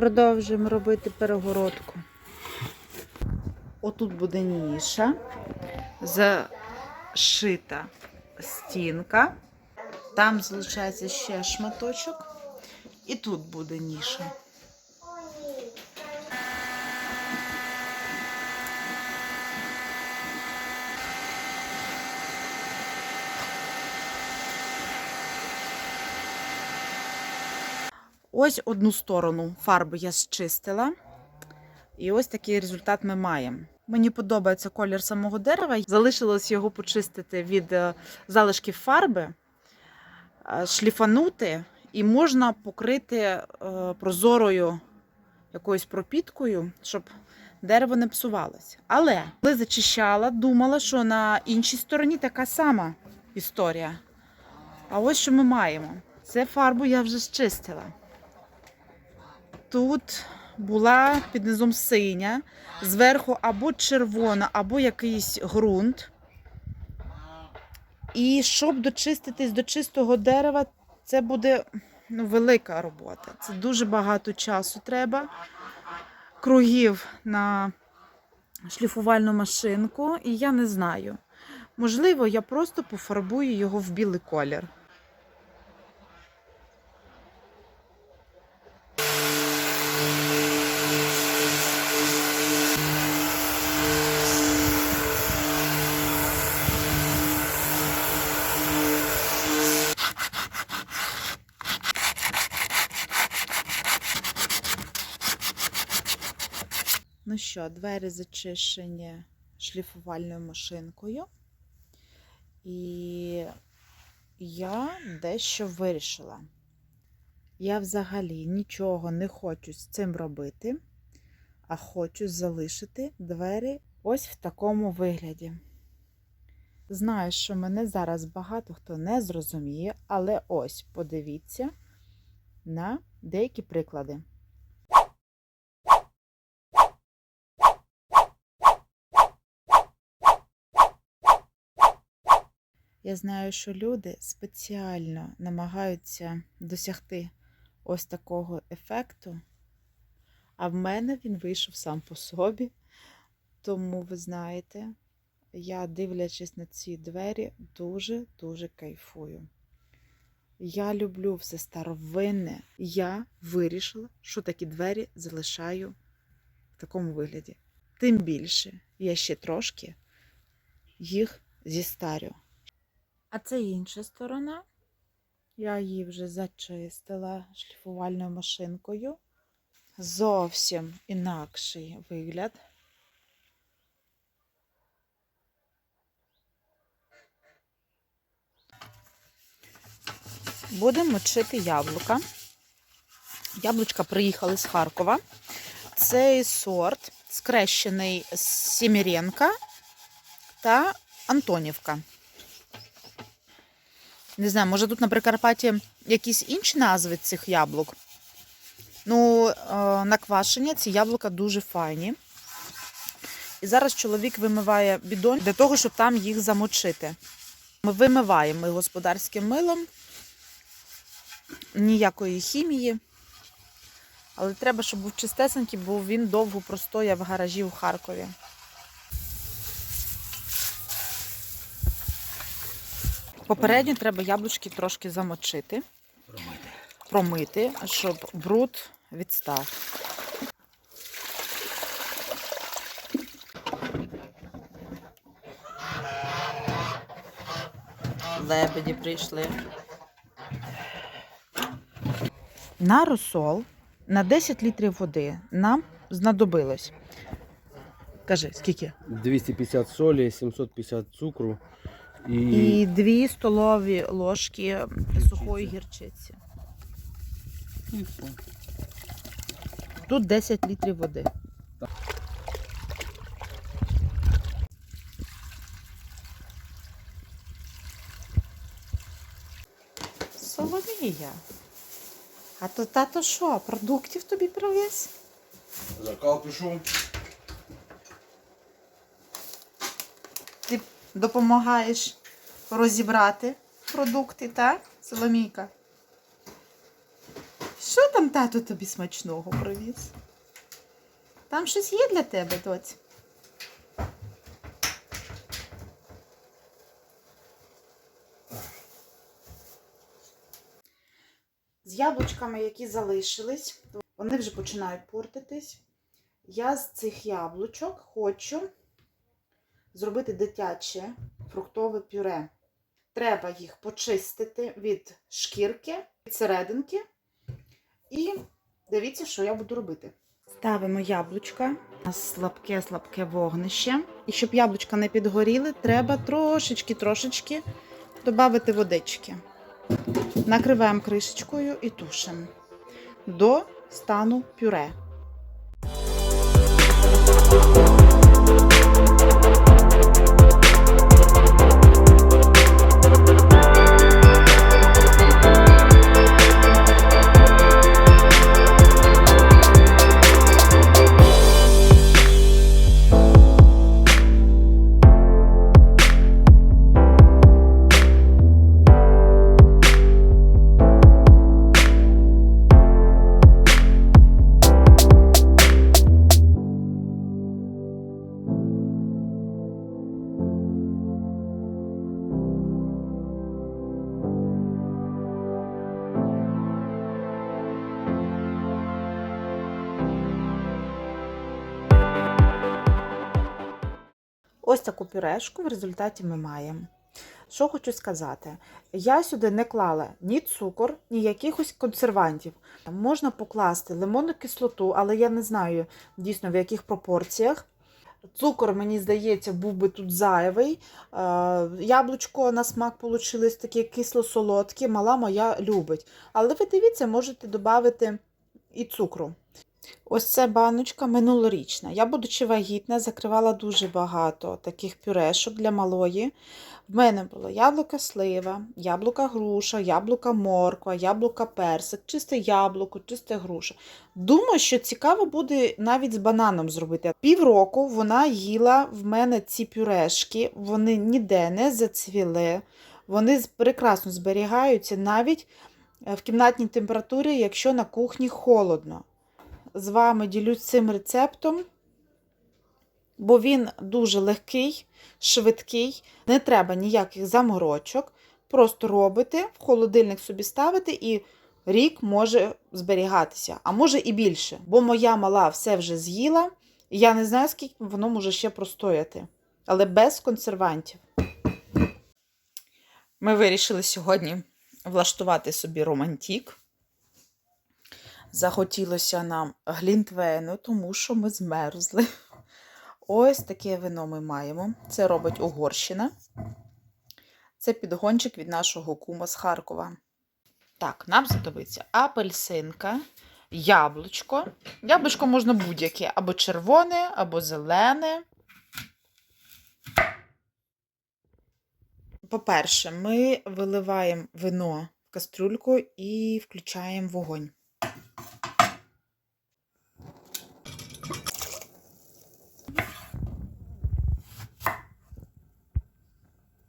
Продовжуємо робити перегородку. Отут буде ніша, зашита стінка. Там залишається ще шматочок. І тут буде ніша. Ось одну сторону фарби я зчистила. І ось такий результат ми маємо. Мені подобається колір самого дерева. Залишилось його почистити від е, залишків фарби, е, шліфанути, і можна покрити е, прозорою якоюсь пропіткою, щоб дерево не псувалося. Але коли зачищала, думала, що на іншій стороні така сама історія. А ось що ми маємо. Це фарбу я вже зчистила. Тут була під низом синя, зверху або червона, або якийсь ґрунт. І щоб дочиститись до чистого дерева, це буде ну, велика робота. Це дуже багато часу треба. Кругів на шліфувальну машинку, і я не знаю. Можливо, я просто пофарбую його в білий колір. Ну що, двері зачищені шліфувальною машинкою. І я дещо вирішила. Я взагалі нічого не хочу з цим робити, а хочу залишити двері ось в такому вигляді. Знаю, що мене зараз багато хто не зрозуміє, але ось подивіться на деякі приклади. Я знаю, що люди спеціально намагаються досягти ось такого ефекту, а в мене він вийшов сам по собі. Тому, ви знаєте, я, дивлячись на ці двері, дуже-дуже кайфую. Я люблю все старовинне. Я вирішила, що такі двері залишаю в такому вигляді. Тим більше я ще трошки їх зістарю. А це інша сторона. Я її вже зачистила шліфувальною машинкою. Зовсім інакший вигляд. Будемо мочити яблука. Яблучка приїхали з Харкова. Цей сорт скрещений з Сіміренка та Антонівка. Не знаю, може тут на Прикарпатті якісь інші назви цих яблук. Ну, е, на квашення ці яблука дуже файні. І зараз чоловік вимиває бідон для того, щоб там їх замочити. Ми вимиваємо їх господарським милом, ніякої хімії. Але треба, щоб був чистесенький, бо він довго простояв в гаражі у Харкові. Попередньо треба яблучки трошки замочити, промити, щоб бруд відстав. Лебеді прийшли. На розсол на 10 літрів води нам знадобилось. Кажи, скільки? 250 солі, 750 цукру і, І 2 столові ложки сухої гірчиці. Тут 10 літрів води. Соломія. А то тато що, продуктів тобі привіз? закал пішов. Ти допомагаєш розібрати продукти, так, Соломійка? Що там тато тобі смачного привіз? Там щось є для тебе, доць? З яблучками, які залишились, вони вже починають портитись. Я з цих яблучок хочу зробити дитяче фруктове пюре. Треба їх почистити від шкірки, від серединки. І дивіться, що я буду робити. Ставимо яблучка на слабке-слабке вогнище. І щоб яблучка не підгоріли, треба трошечки-трошечки додати водички. Накриваємо кришечкою і тушимо до стану пюре. Ось таку пюрешку в результаті ми маємо. Що хочу сказати, я сюди не клала ні цукор, ні якихось консервантів. Можна покласти лимонну кислоту, але я не знаю дійсно в яких пропорціях. Цукор, мені здається, був би тут зайвий. Е, Яблучко на смак вийшло таке кисло-солодке, мала моя любить. Але ви дивіться, можете додати і цукру. Ось ця баночка минулорічна. Я, будучи вагітна, закривала дуже багато таких пюрешок для малої. В мене було яблука слива, яблука груша, яблука морква, яблука персик, чисте яблуко, чисте груша. Думаю, що цікаво буде навіть з бананом зробити. Півроку вона їла в мене ці пюрешки, вони ніде не зацвіли, вони прекрасно зберігаються навіть е, в кімнатній температурі, якщо на кухні холодно з вами ділюсь цим рецептом, бо він дуже легкий, швидкий, не треба ніяких заморочок. Просто робите, в холодильник собі ставите і рік може зберігатися, а може і більше. Бо моя мала все вже з'їла, і я не знаю, скільки воно може ще простояти, але без консервантів. Ми вирішили сьогодні влаштувати собі романтик. Захотілося нам глінтвейну, тому що ми змерзли. Ось таке вино ми маємо. Це робить Угорщина. Це підгончик від нашого кума з Харкова. Так, нам знадобиться апельсинка, яблучко. Яблучко можна будь-яке, або червоне, або зелене. По-перше, ми виливаємо вино в кастрюльку і включаємо вогонь.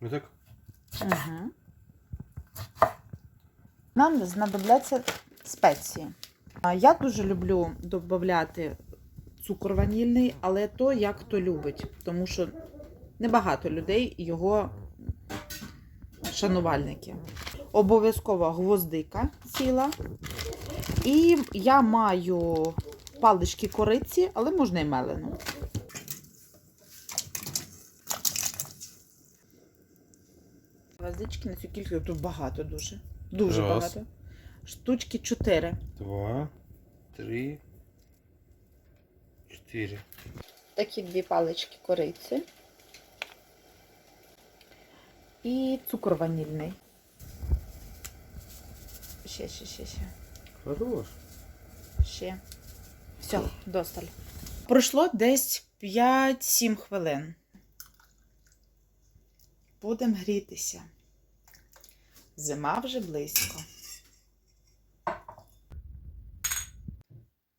Ну так? Угу. Нам знадобляться спеції. Я дуже люблю додати цукор ванільний, але то як хто любить, тому що небагато людей його шанувальники. Обов'язково гвоздика ціла. І я маю палички кориці, але можна і мелену. Гвоздички на цю кількість тут багато дуже. Дуже Раз. багато. Штучки 4. Два, три, чотири. Такі дві палички кориці. І цукор ванільний. Ще, ще, ще, ще. Хорош. Ще. Все, досталь. Пройшло десь 5-7 хвилин. Будемо грітися. Зима вже близько.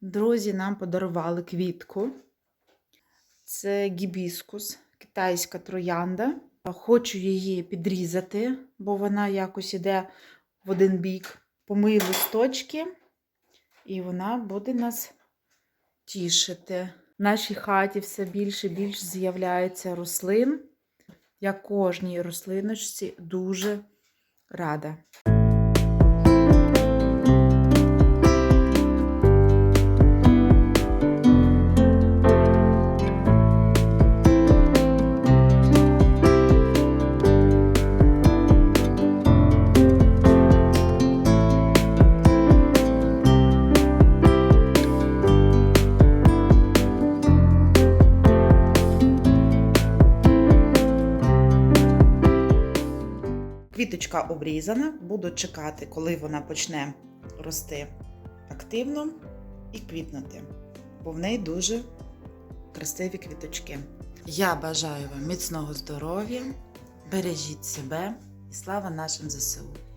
Друзі нам подарували квітку. Це гібіскус, китайська троянда. Хочу її підрізати, бо вона якось іде в один бік. Помию листочки і вона буде нас тішити. В нашій хаті все більше і більше з'являється рослин. Я кожній рослиночці дуже рада. Квіточка обрізана, буду чекати, коли вона почне рости активно і квітнути, бо в неї дуже красиві квіточки. Я бажаю вам міцного здоров'я, бережіть себе і слава нашим ЗСУ!